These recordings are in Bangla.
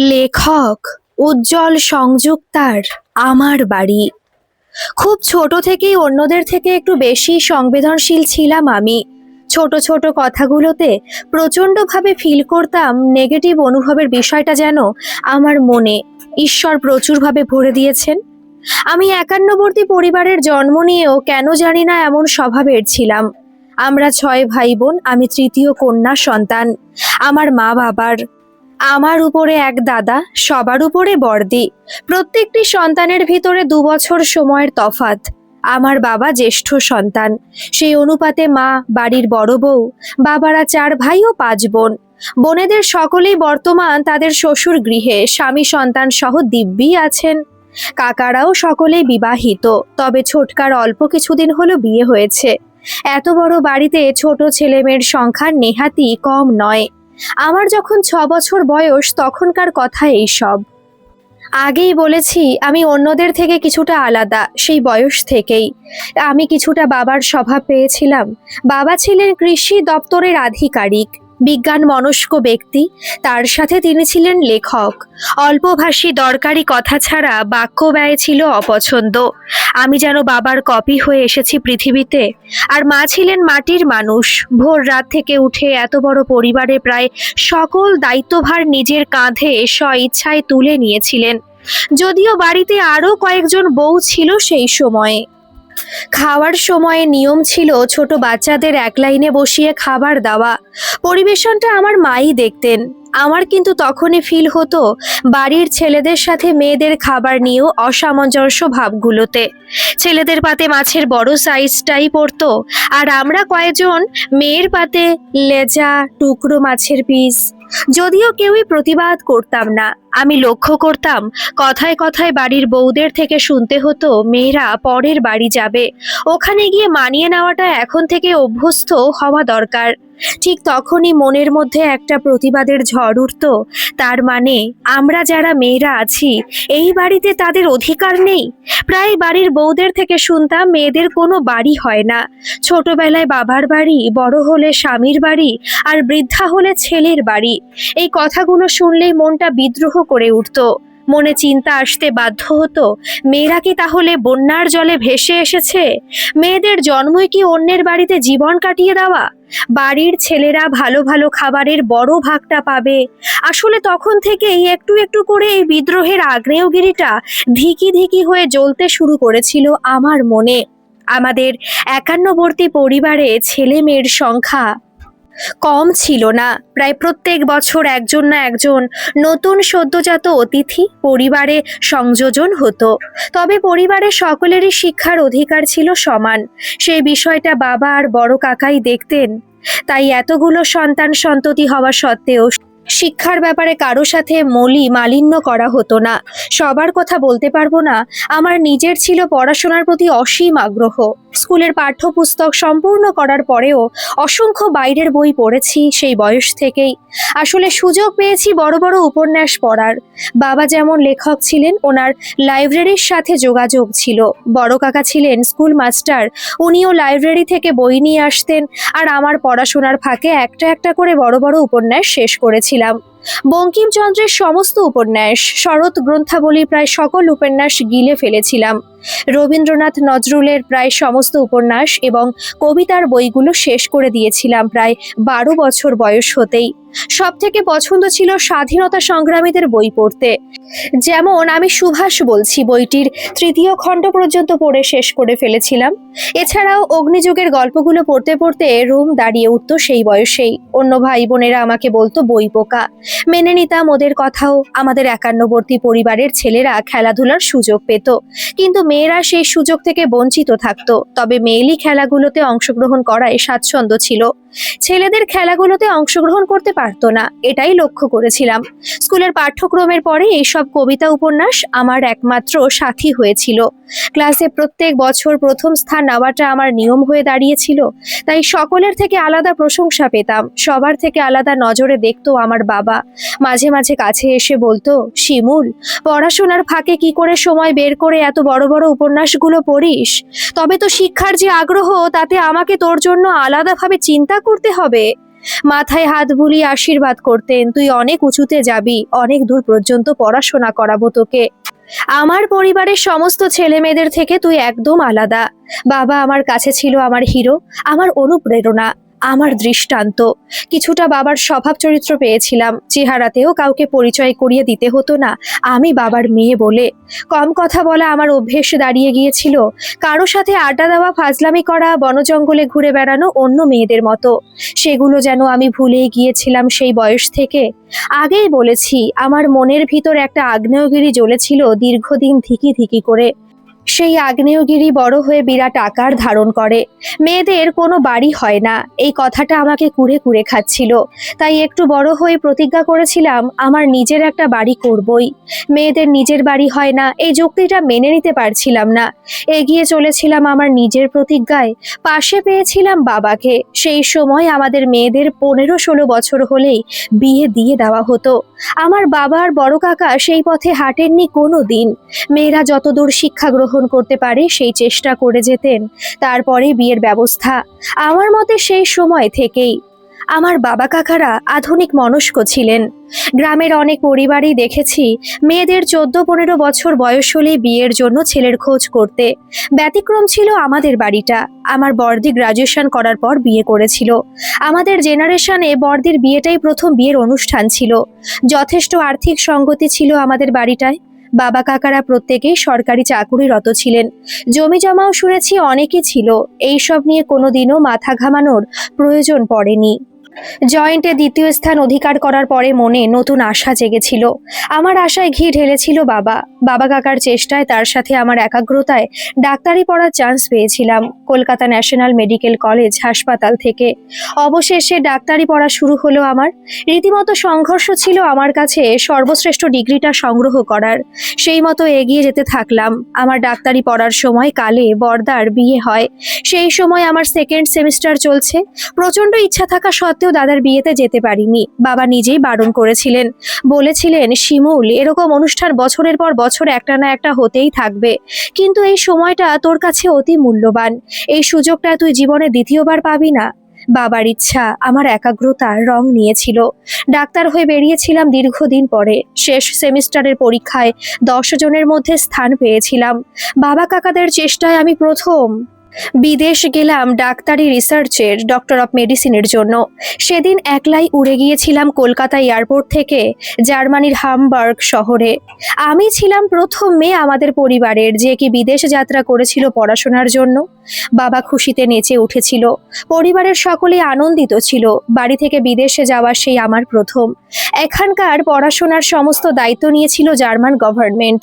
লেখক, উজ্জ্বল সংযুক্তার আমার বাড়ি। খুব ছোট থেকেই অন্যদের থেকে একটু বেশি সংবেদনশীল ছিলাম আমি। ছোট ছোট কথাগুলোতে প্রচণ্ডভাবে ফিল করতাম নেগেটিভ অনুভবের বিষয়টা যেন আমার মনে ঈশ্বর প্রচুরভাবে ভরে দিয়েছেন। আমি একান্নবর্তী পরিবারের জন্ম নিয়েও কেন জানি না এমন স্বভাবের ছিলাম। আমরা ছয় ভাই বোন, আমি তৃতীয় কন্যা সন্তান। আমার মা বাবার আমার উপরে এক দাদা, সবার উপরে বর্দি প্রত্যেকটি সন্তানের ভিতরে দু বছর সময়ের তফাত আমার বাবা জ্যেষ্ঠ সন্তান। সেই অনুপাতে মা, বাড়ির বড় বউ, বাবারা চার ভাই ও পাঁচ বোন। বোনেদের সকলেই বর্তমান তাদের শ্বশুর গৃহে, স্বামী সন্তান সহ দিব্যি আছেন। কাকারাও সকলেই বিবাহিত, তবে ছোটকার অল্প কিছুদিন হলো বিয়ে হয়েছে। এত বড় বাড়িতে ছোট ছেলেমেয়ের সংখ্যা নেহাতি কম নয়। আমার যখন ছ বছর বয়স, তখনকার কথা এই সব। আগেই বলেছি, আমি অন্যদের থেকে কিছুটা আলাদা, সেই বয়স থেকেই। আমি কিছুটা বাবার স্বভাব পেয়েছিলাম। বাবা ছিলেন কৃষি দপ্তরের আধিকারিক। বিজ্ঞান মনস্ক ব্যক্তি, তার সাথে তিনি ছিলেন লেখক। অল্পভাষী দরকারি কথা ছাড়া বাক্য ব্যয় ছিল অপছন্দ। আমি যেন বাবার কপি হয়ে এসেছি পৃথিবীতে। আর মা ছিলেন মাটির মানুষ। ভোর রাত থেকে উঠে এত বড় পরিবারে প্রায় সকল দায়িত্বভার নিজের কাঁধে স্ব ইচ্ছায় তুলে নিয়েছিলেন। যদিও বাড়িতে আরও কয়েকজন বউ ছিল সেই সময়ে। খাওয়ার সময়ে নিয়ম ছিল ছোট বাচ্চাদের এক লাইনে বসিয়ে খাবার দেওয়া। পরিবেশনটা আমার মাই দেখতেন। আমার কিন্তু তখনই ফিল হতো বাড়ির ছেলেদের সাথে মেয়েদের খাবার নিয়েও অসামঞ্জস্য ভাবগুলোতে। ছেলেদের পাতে মাছের বড় সাইজটাই পড়তো, আর আমরা কয়েকজন মেয়ের পাতে লেজা, টুকরো মাছের পিস যদিও কেউই প্রতিবাদ করতাম না। আমি লক্ষ্য করতাম, কথায় কথায় বাড়ির বউদের থেকে শুনতে হতো, মেয়েরা পরের বাড়ি যাবে। ওখানে গিয়ে মানিয়ে নেওয়াটা এখন থেকে অভ্যস্ত হওয়া দরকার। ঠিক তখনই মনের মধ্যে একটা প্রতিবাদের ঝড় উঠত। তার মানে আমরা যারা মেয়েরা আছি, এই বাড়িতে তাদের অধিকার নেই। প্রায় বাড়ির বউদের থেকে শুনতাম মেয়েদের কোনো বাড়ি হয় না। ছোটবেলায় বাবার বাড়ি, বড় হলে স্বামীর বাড়ি, আর বৃদ্ধা হলে ছেলের বাড়ি। এই কথাগুলো শুনলেই মনটা বিদ্রোহ করে উঠত। মনে চিন্তা আসতে বাধ্য হতো, মেয়েরা কি তাহলে বন্যার জলে ভেসে এসেছে? মেয়েদের জন্মই কি অন্যের বাড়িতে জীবন কাটিয়ে দেওয়া? বাড়ির ছেলেরা ভালো ভালো খাবারের বড় ভাগটা পাবে। আসলে তখন থেকেই একটু একটু করে এই বিদ্রোহের আগ্নেয়গিরিটা ধিকি ধিকি হয়ে জ্বলতে শুরু করেছিল আমার মনে। আমাদের একান্নবর্তী পরিবারে ছেলে মেয়ের সংখ্যা কম ছিল না। প্রায় প্রত্যেক বছর একজন না একজন নতুন সদ্যজাত অতিথি পরিবারে সংযোজন হতো। তবে পরিবারের সকলেরই শিক্ষার অধিকার ছিল সমান। সেই বিষয়টা বাবা আর বড় কাকাই দেখতেন। তাই এতগুলো সন্তান সন্ততি হওয়া সত্ত্বেও শিক্ষার ব্যাপারে কারও সাথে মলি মালিন্য করা হতো না। সবার কথা বলতে পারব না। আমার নিজের ছিল পড়াশোনার প্রতি অসীম আগ্রহ। স্কুলের পাঠ্যপুস্তক সম্পূর্ণ করার পরেও অসংখ্য বাইরের বই পড়েছি সেই বয়স থেকেই। আসলে সুযোগ পেয়েছি বড় বড় উপন্যাস পড়ার। বাবা যেমন লেখক ছিলেন, ওনার লাইব্রেরির সাথে যোগাযোগ ছিল। বড় কাকা ছিলেন স্কুল মাস্টার, উনিও লাইব্রেরি থেকে বই নিয়ে আসতেন, আর আমার পড়াশোনার ফাঁকে একটা একটা করে বড় বড় উপন্যাস শেষ করেছিলাম। বঙ্কিমচন্দ্রের সমস্ত উপন্যাস, শরৎ গ্রন্থাবলী প্রায় সকল উপন্যাস গিলে ফেলেছিলাম। রবীন্দ্রনাথ নজরুলের প্রায় সমস্ত উপন্যাস এবং কবিতার বইগুলো শেষ করে দিয়েছিলাম প্রায় বারো বছর বয়স হতেই। সব থেকে পছন্দ ছিল স্বাধীনতা সংগ্রামীদের বই পড়তে। যেমন আমি সুভাষ বলছি, বইটির তৃতীয় খণ্ড পর্যন্ত পড়ে শেষ করে ফেলেছিলাম। এছাড়াও অগ্নিযুগের গল্পগুলো পড়তে পড়তে রুম দাঁড়িয়ে উঠতো সেই বয়সেই। অন্য ভাই বোনেরা আমাকে বলতো, বই পোকা। মেনে নিতাম ওদের কথাও। আমাদের একান্নবর্তী পরিবারের ছেলেরা খেলাধুলার সুযোগ পেত। কিন্তু মেয়েরা সেই সুযোগ থেকে বঞ্চিত থাকতো। তবে মেয়েলি খেলাগুলোতে অংশগ্রহণ করায় স্বাচ্ছন্দ্য ছিল। ছেলেদের খেলাগুলোতে অংশগ্রহণ করতে পারতো না, এটাই লক্ষ্য করেছিলাম। স্কুলের পাঠ্যক্রমের পরে এইসব কবিতা উপন্যাস আমার একমাত্র সাথী হয়েছিল। ক্লাসে প্রত্যেক বছর প্রথম স্থান নেওয়াটা আমার নিয়ম হয়ে দাঁড়িয়েছিল, তাই সকলের থেকে আলাদা প্রশংসা পেতাম। সবার থেকে আলাদা নজরে দেখতো আমার বাবা। মাঝে মাঝে কাছে এসে বলতো, শিমুল, পড়াশোনার ফাঁকে কি করে সময় বের করে এত বড় বড় উপন্যাসগুলো পড়িস? তবে তো শিক্ষার যে আগ্রহ, তাতে আমাকে তোর জন্য আলাদাভাবে চিন্তা করতে হবে। মাথায় হাত বুলিয়ে আশীর্বাদ করতেন, তুই অনেক উঁচুতে যাবি, অনেক দূর পর্যন্ত পড়াশোনা করাবো তোকে। আমার পরিবারের সমস্ত ছেলে মেয়েদের থেকে তুই একদম আলাদা। বাবা আমার কাছে ছিল আমার হিরো, আমার অনুপ্রেরণা। আমার দৃষ্টান্ত। কিছুটা বাবার স্বভাব চরিত্র পেয়েছিলাম, চেহারাতেও কাউকে পরিচয় করিয়ে দিতে হতো না, আমি বাবার মেয়ে বলে। কম কথা বলা আমার অভ্যেস দাঁড়িয়ে গিয়েছিল, কারও সাথে আড্ডা দেওয়া, ফাজলামি করা, বনজঙ্গলে ঘুরে বেড়ানো অন্য মেয়েদের মতো। সেগুলো যেন আমি ভুলেই গিয়েছিলাম সেই বয়স থেকে। আগেই বলেছি, আমার মনের ভিতর একটা আগ্নেয়গিরি জ্বলেছিল দীর্ঘদিন ধিকি ধিকি করে। সেই আগ্নেয়গিরি বড় হয়ে বিরাট আকার ধারণ করে। মেয়েদের কোনো বাড়ি হয় না। এই কথাটা আমাকে কুড়ে কুড়ে খাচ্ছিল। তাই একটু বড় হয়ে প্রতিজ্ঞা করেছিলাম, আমার নিজের একটা বাড়ি করবই। মেয়েদের নিজের বাড়ি হয় না। এই যুক্তিটা মেনে নিতে পারছিলাম না। এগিয়ে চলেছিলাম আমার নিজের প্রতিজ্ঞায়। পাশে পেয়েছিলাম বাবাকে। সেই সময় আমাদের মেয়েদের পনেরো ষোলো বছর হলেই বিয়ে দিয়ে দেওয়া হতো। আমার বাবার বড় কাকা সেই পথে হাঁটেননি কোনো দিন। মেয়েরা যতদূর শিক্ষা গ্রহণ করতে পারে সেই চেষ্টা করে যেতেন। তারপরে বিয়ের ব্যবস্থা। আমার মতে সেই সময় থেকেই। আমার বাবা কাকারা আধুনিক মনস্ক ছিলেন। গ্রামের অনেক পরিবারই দেখেছি, মেয়েদের চোদ্দ পনেরো বছর বয়স হলে বিয়ের জন্য ছেলের খোঁজ করতে। ব্যতিক্রম ছিল আমাদের বাড়িটা। আমার বর্দি গ্রাজুয়েশন করার পর বিয়ে করেছিল। আমাদের জেনারেশনে বর্দির বিয়েটাই প্রথম বিয়ের অনুষ্ঠান ছিল। যথেষ্ট আর্থিক সঙ্গতি ছিল আমাদের বাড়িটায়। বাবা কাকারা প্রত্যেকেই সরকারি চাকুরিরত ছিলেন। জমি জমাও শুনেছি অনেকে ছিল। এইসব নিয়ে কোনোদিনও মাথা ঘামানোর প্রয়োজন পড়েনি। জয়েন্টে দ্বিতীয় স্থান অধিকার করার পরে মনে নতুন আশা জেগেছিল। আমার আশায় ঘি ঢেলেছিল বাবা। বাবা কাকার চেষ্টায় তার সাথে আমার একাগ্রতায় ডাক্তারি পড়ার চান্স পেয়েছিলাম কলকাতা ন্যাশনাল মেডিকেল কলেজ হাসপাতাল থেকে। অবশেষে ডাক্তারি পড়া শুরু হলো আমার। রীতিমতো সংঘর্ষ ছিল আমার কাছে সর্বশ্রেষ্ঠ ডিগ্রিটা সংগ্রহ করার। সেই মতো এগিয়ে যেতে থাকলাম। আমার ডাক্তারি পড়ার সময় কালে বর্দার বিয়ে হয়। সেই সময় আমার সেকেন্ড সেমিস্টার চলছে। প্রচণ্ড ইচ্ছা থাকা সত্ত্বেও দাদার বিয়েতে যেতে পারিনি। বাবা নিজেই বারণ করেছিলেন। বলেছিলেন, শিমুল, এরকম অনুষ্ঠান বছরের পর বছর একটা না একটা হতেই থাকবে। কিন্তু এই সময়টা তোর কাছে অতি মূল্যবান। এই সুযোগটা তুই জীবনে দ্বিতীয়বার পাবি না। বাবার ইচ্ছা, আমার একাগ্রতার রং নিয়েছিল। ডাক্তার হয়ে বেরিয়েছিলাম দীর্ঘদিন পরে। শেষ সেমিস্টারের পরীক্ষায় দশ জনের মধ্যে স্থান পেয়েছিলাম। বাবা কাকাদের চেষ্টায় আমি প্রথম। বিদেশ গেলাম ডাক্তারি রিসার্চের ডক্টর অফ মেডিসিনের জন্য। সেদিন একলাই উড়ে গিয়েছিলাম কলকাতা এয়ারপোর্ট থেকে, জার্মানির হামবার্গ শহরে। আমি ছিলাম প্রথম মেয়ে আমাদের পরিবারের, যে কি বিদেশ যাত্রা করেছিল পড়াশোনার জন্য। বাবা খুশিতে নেচে উঠেছিল। পরিবারের সকলে আনন্দিত ছিল। বাড়ি থেকে বিদেশে যাওয়া সেই আমার প্রথম। এখানকার পড়াশোনার সমস্ত দায়িত্ব নিয়েছিল জার্মান গভর্নমেন্ট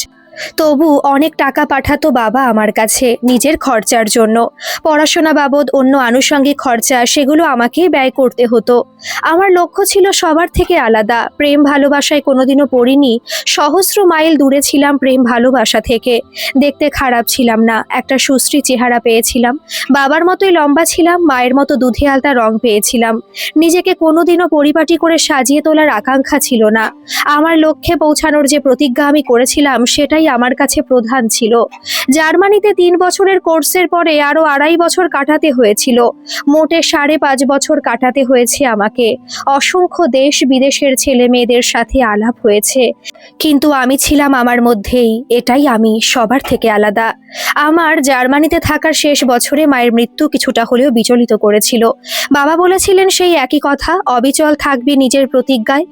তবু অনেক টাকা পাঠাতো বাবা আমার কাছে নিজের খরচার জন্য। পড়াশোনা বাবদ অন্য আনুষঙ্গিক খরচা সেগুলো আমাকেই ব্যয় করতে হতো। আমার লক্ষ্য ছিল সবার থেকে আলাদা। প্রেম ভালোবাসায় কোনোদিনও পড়িনি। সহস্র মাইল দূরে ছিলাম প্রেম ভালোবাসা থেকে। দেখতে খারাপ ছিলাম না। একটা সুশ্রী চেহারা পেয়েছিলাম। বাবার মতোই লম্বা ছিলাম, মায়ের মতো দুধে আলতা রং পেয়েছিলাম। নিজেকে কোনোদিনও পরিপাটি করে সাজিয়ে তোলার আকাঙ্ক্ষা ছিল না। আমার লক্ষ্যে পৌঁছানোর যে প্রতিজ্ঞা আমি করেছিলাম সেটাই আমার কাছে প্রধান ছিল। জার্মানিতে তিন বছরের কোর্সের পরে আরও আড়াই বছর কাটাতে হয়েছিল। মোটে সাড়ে পাঁচ বছর কাটাতে হয়েছে আমাকে। অসংখ্য দেশ বিদেশের ছেলে মেয়েদের সাথে আলাপ হয়েছে। কিন্তু আমি ছিলাম আমার মধ্যেই। এটাই আমি, সবার থেকে আলাদা। আমার জার্মানিতে থাকার শেষ বছরে মায়ের মৃত্যু কিছুটা হলেও বিচলিত করেছিল। বাবা বলেছিলেন সেই একই কথা, অবিচল থাকবি নিজের প্রতিজ্ঞায়।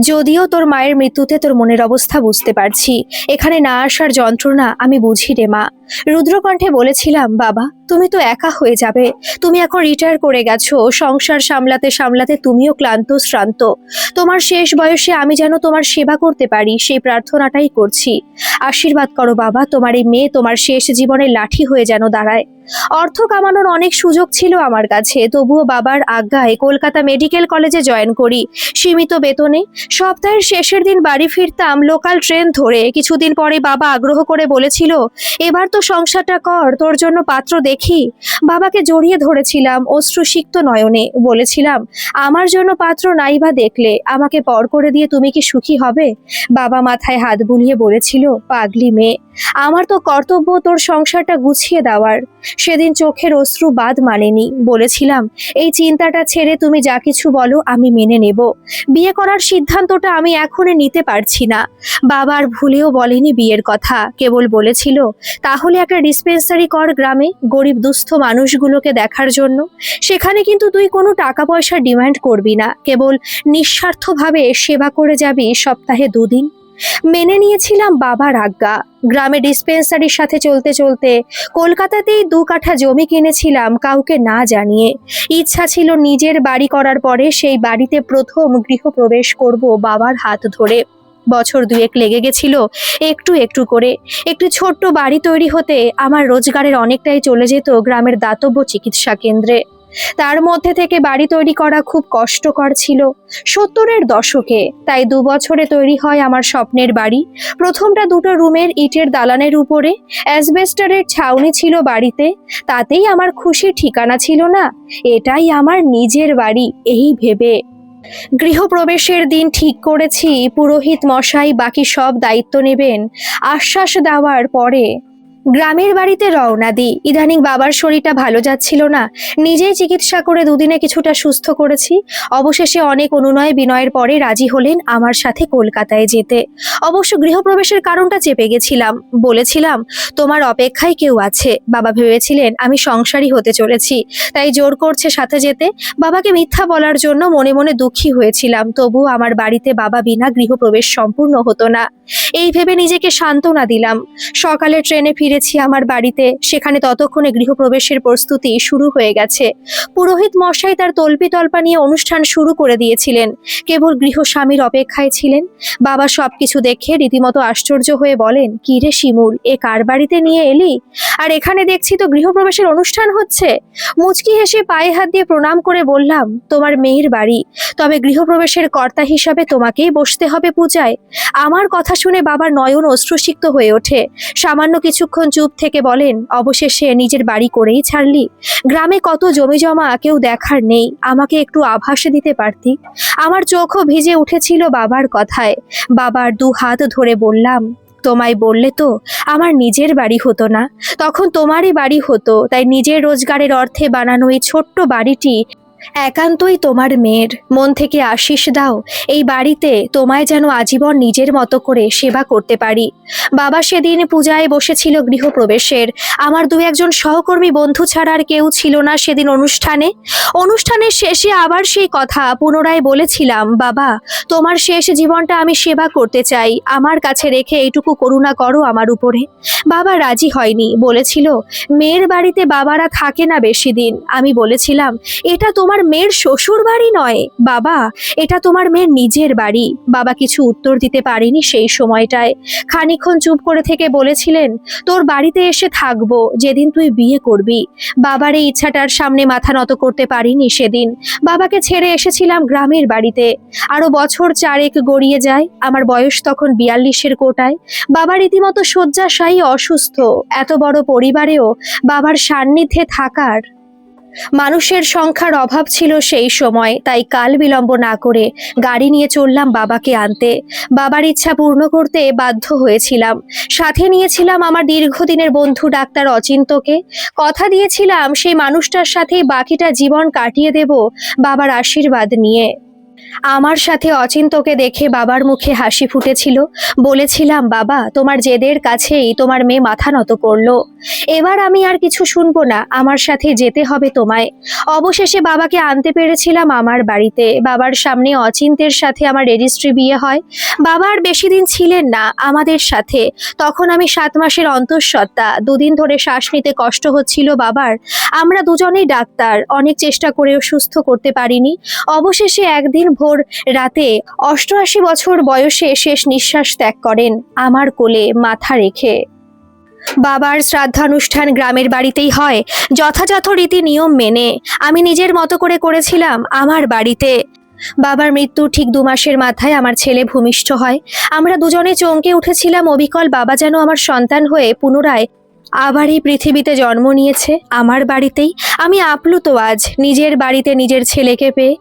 যদিও তোর মায়ের মৃত্যুতে তোর মনের অবস্থা বুঝতে পারছি। এখানে না আসার যন্ত্রণা আমি বুঝি রে মা। রুদ্রকণ্ঠে বলেছিলাম, বাবা, তুমি তো একা হয়ে যাবে। তুমি এখন রিটায়ার করে গেছো। সংসার সামলাতে সামলাতে তুমিও ক্লান্ত, শ্রান্ত। তোমার শেষ বয়সে আমি যেন তোমার সেবা করতে পারি, সেই প্রার্থনাটাই করছি। আশীর্বাদ করো বাবা, তোমার এই মেয়ে তোমার শেষ জীবনের লাঠি হয়ে যেন দাঁড়ায়। অর্থ কামানোর অনেক সুযোগ ছিল আমার কাছে। তবুও বাবার আজ্ঞায় কলকাতা মেডিকেল কলেজে জয়েন করি। সীমিত বেতনে সপ্তাহের শেষের দিন বাড়ি ফিরতাম লোকাল ট্রেন ধরে। কিছুদিন পরে বাবা আগ্রহ করে বলেছিল, এবার তো সংসারটা কর, তোর জন্য পাত্র দেখি। বাবাকে জড়িয়ে ধরেছিলাম অশ্রুসিক্ত নয়নে। বলেছিলাম, আমার জন্য পাত্র নাই বা দেখলে, আমাকে পর করে দিয়ে তুমি কি সুখী হবে? বাবা মাথায় হাত বুলিয়ে বলেছিল, পাগলি মেয়ে আমার তো কর্তব্য তোর সংসারটা গুছিয়ে দেওয়ার। সেদিন চোখের অশ্রু বাদ মানেনি। বলেছিলাম, এই চিন্তাটা ছেড়ে তুমি যা কিছু বলো, আমি মেনে নেব। বিয়ে করার সিদ্ধান্তটা আমি এখনই নিতে পারছি না। বাবার ভুলেও বলেনি বিয়ের কথা। কেবল বলেছিল, তাহলে একটা ডিসপেন্সারি কর গ্রামে গরিব দুস্থ মানুষগুলোকে দেখার জন্য। সেখানে কিন্তু তুই কোনো টাকা পয়সা ডিমান্ড করবি না। কেবল নিঃস্বার্থভাবে সেবা করে যাবি সপ্তাহে দুদিন। মেনে নিয়েছিলাম বাবার আজ্ঞা। গ্রামে ডিসপেন্সারির সাথে চলতে চলতে কলকাতাতেই দু কাঠা জমি কিনেছিলাম কাউকে না জানিয়ে। ইচ্ছা ছিল নিজের বাড়ি করার পরে সেই বাড়িতে প্রথম গৃহপ্রবেশ করব বাবার হাত ধরে। বছর দুয়েক লেগে গেছিল একটু একটু করে। একটি ছোট্ট বাড়ি তৈরি হতে আমার রোজগারের অনেকটাই চলে যেত গ্রামের দাতব্য চিকিৎসা কেন্দ্রে। তার মধ্যে থেকে বাড়ি তৈরি করা খুব কষ্টকর ছিল। সত্তরের দশকে, তাই দু বছরে তৈরি হয় আমার স্বপ্নের বাড়ি। প্রথমটা দুটো রুমের ইটের দালানের উপরে, অ্যাসবেস্টারের ছাউনি ছিল বাড়িতে, তাতেই আমার খুশির ঠিকানা ছিল না। এটাই আমার নিজের বাড়ি, এই ভেবে। গৃহপ্রবেশের দিন ঠিক করেছি, পুরোহিত মশাই বাকি সব দায়িত্ব নেবেন। আশ্বাস দেওয়ার পরে গ্রামের বাড়িতে রওনা দিই। ইদানিং বাবার শরীরটা ভালো যাচ্ছিল না। নিজেই চিকিৎসা করে দুদিনে কিছুটা সুস্থ করেছি। অবশেষে অনেক অনুনয় বিনয়ের পরে রাজি হলেন আমার সাথে কলকাতায় যেতে। অবশ্য গৃহপ্রবেশের কারণটা চেপে গেছিলাম। বলেছিলাম, তোমার অপেক্ষায় কেউ আছে। বাবা ভেবেছিলেন, আমি সংসারী হতে চলেছি, তাই জোর করছে সাথে যেতে। বাবাকে মিথ্যা বলার জন্য মনে মনে দুঃখী হয়েছিলাম। তবু আমার বাড়িতে বাবা বিনা গৃহপ্রবেশ সম্পূর্ণ হতো না। এই ভেবে নিজেকে সান্ত্বনা দিলাম। সকালে ট্রেনে ফিরেছি আমার বাড়িতে, সেখানে ততক্ষণে গৃহপ্রবেশের প্রস্তুতি শুরু হয়ে গেছে। পুরোহিত মশাই তার তল্পি তল্পা নিয়ে অনুষ্ঠান শুরু করে দিয়েছিলেন। কেবল গৃহস্বামীর অপেক্ষায় ছিলেন। বাবা সবকিছু দেখে রীতিমতো আশ্চর্য হয়ে বলেন, কি রে শিমুল, এ কার বাড়িতে নিয়ে এলি? আর এখানে দেখছি তো গৃহপ্রবেশের অনুষ্ঠান হচ্ছে। মুচকি হেসে পায়ে হাত দিয়ে প্রণাম করে বললাম, তোমার মেয়ের বাড়ি। তবে গৃহপ্রবেশের কর্তা হিসাবে তোমাকেই বসতে হবে পূজায়। আমার কথা শুনে বাবার নয়ন অশ্রুসিক্ত হয়ে ওঠে। সামান্য কিছুক্ষণ চুপ থেকে বলেন, অবশেষে নিজের বাড়ি করেই ছাড়লি। গ্রামে কত জমি জমা কেউ দেখার নেই। আমাকে একটু আভাস দিতে পারতি? আমার চোখও ভিজে উঠেছিল বাবার কথায়। বাবার দু হাত ধরে বললাম, তোমায় বললে তো আমার নিজের বাড়ি হতো না। তখন তোমারই বাড়ি হতো। তাই নিজের রোজগারের অর্থে বানানো এই ছোট্ট বাড়িটি একান্তই তোমার মেয়ের। মন থেকে আশিস দাও, এই বাড়িতে তোমায় যেন আজীবন নিজের মতো করে সেবা করতে পারি। বাবা সেদিন পূজায় বসেছিল গৃহপ্রবেশের। আমার দু একজন সহকর্মী বন্ধু ছাড়া আর কেউ ছিল না সেদিন অনুষ্ঠানে। অনুষ্ঠানের শেষে আবার সেই কথা পুনরায় বলেছিলাম, বাবা, তোমার শেষ জীবনটা আমি সেবা করতে চাই। আমার কাছে রেখে এইটুকু করুণা করো আমার উপরে। বাবা রাজি হয়নি, বলেছিল, মেয়ের বাড়িতে বাবারা থাকে না বেশি দিন। আমি বলেছিলাম, এটা তোমার মেয়ের শ্বশুর বাড়ি নয়। বাবা, এটা তোমার মেয়ের নিজের বাড়ি। বাবা কিছু উত্তর দিতে পারেনি সেই সময়টায়। খানিকক্ষণ চুপ করে থেকে বলেছিলেন, তোর বাড়িতে এসে থাকব, যেদিন তুই বিয়ে করবি। বাবার এই ইচ্ছাটার সামনে মাথা নত করতে পারিনি সেদিন। বাবাকে ছেড়ে এসেছিলাম গ্রামের বাড়িতে। আরও বছর চারেক গড়িয়ে যায়, আমার বয়স তখন বিয়াল্লিশের কোটায়। বাবা রীতিমতো শয্যাশায়ী অসুস্থ। এত বড় পরিবারেও বাবার সান্নিধ্যে থাকার মানুষের সংখ্যার অভাব ছিল সেই সময়, তাই কাল বিলম্ব না করে গাড়ি নিয়ে চললাম বাবাকে আনতে। বাবার ইচ্ছা পূর্ণ করতে বাধ্য হয়েছিলাম। সাথে নিয়েছিলাম আমার দীর্ঘদিনের বন্ধু ডাক্তার অচিন্তকে। কথা দিয়েছিলাম, সেই মানুষটার সাথে বাকিটা জীবন কাটিয়ে দেব বাবার আশীর্বাদ নিয়ে। আমার সাথে অচিন্তকে দেখে বাবার মুখে হাসি ফুটেছিল। বলেছিলাম, বাবা, তোমার জেদের কাছেই তোমার মেয়ে মাথা নত করল। এবার আমি আর কিছু শুনব না। আমার সাথে যেতে হবে তোমায়। অবশেষে বাবাকে আনতে পেরেছিলাম আমার বাড়িতে। বাবার সামনে অচিন্তের সাথে আমার রেজিস্ট্রি বিয়ে হয়। বাবা আর বেশি দিন ছিলেন না আমাদের সাথে। তখন আমি সাত মাসের অন্তঃসত্ত্বা। দুদিন ধরে শ্বাস নিতে কষ্ট হচ্ছিল বাবার। আমরা দুজনেই ডাক্তার। অনেক চেষ্টা করেও সুস্থ করতে পারিনি। অবশেষে একদিন ভোর রাতে অষ্টআশি বছর বয়সে শেষ নিঃশ্বাস ত্যাগ করেন আমার কোলে মাথা রেখে। বাবার শ্রাদ্ধানুষ্ঠান গ্রামের বাড়িতেই হয়। যথাযথ রীতি নিয়ম মেনে। আমি নিজের মতো করে করেছিলাম আমার বাড়িতে। বাবার মৃত্যু ঠিক দু মাসের মাথায় আমার ছেলে ভূমিষ্ঠ হয়। আমরা দুজনে চমকে উঠেছিলাম, অবিকল বাবা যেন আমার সন্তান হয়ে পুনরায় আবার এই পৃথিবীতে জন্ম নিয়েছে আমার বাড়িতেই। আমি আপ্লুত আজ, নিজের বাড়িতে নিজের ছেলেকে পেয়ে।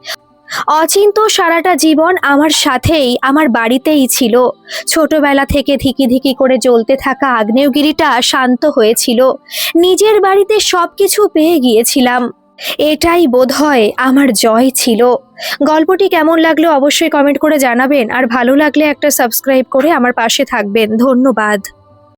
অচিন্ত সারাটা জীবন আমার সাথেই, আমার বাড়িতেই ছিল। ছোটবেলা থেকে ধিকি ধিকি করে জ্বলতে থাকা আগ্নেয়গিরিটা শান্ত হয়েছিল। নিজের বাড়িতে সবকিছু পেয়ে গিয়েছিলাম। এটাই বোধহয় আমার জয় ছিল। গল্পটি কেমন লাগল অবশ্যই কমেন্ট করে জানাবেন, আর ভালো লাগলে একটা সাবস্ক্রাইব করে আমার পাশে থাকবেন। ধন্যবাদ।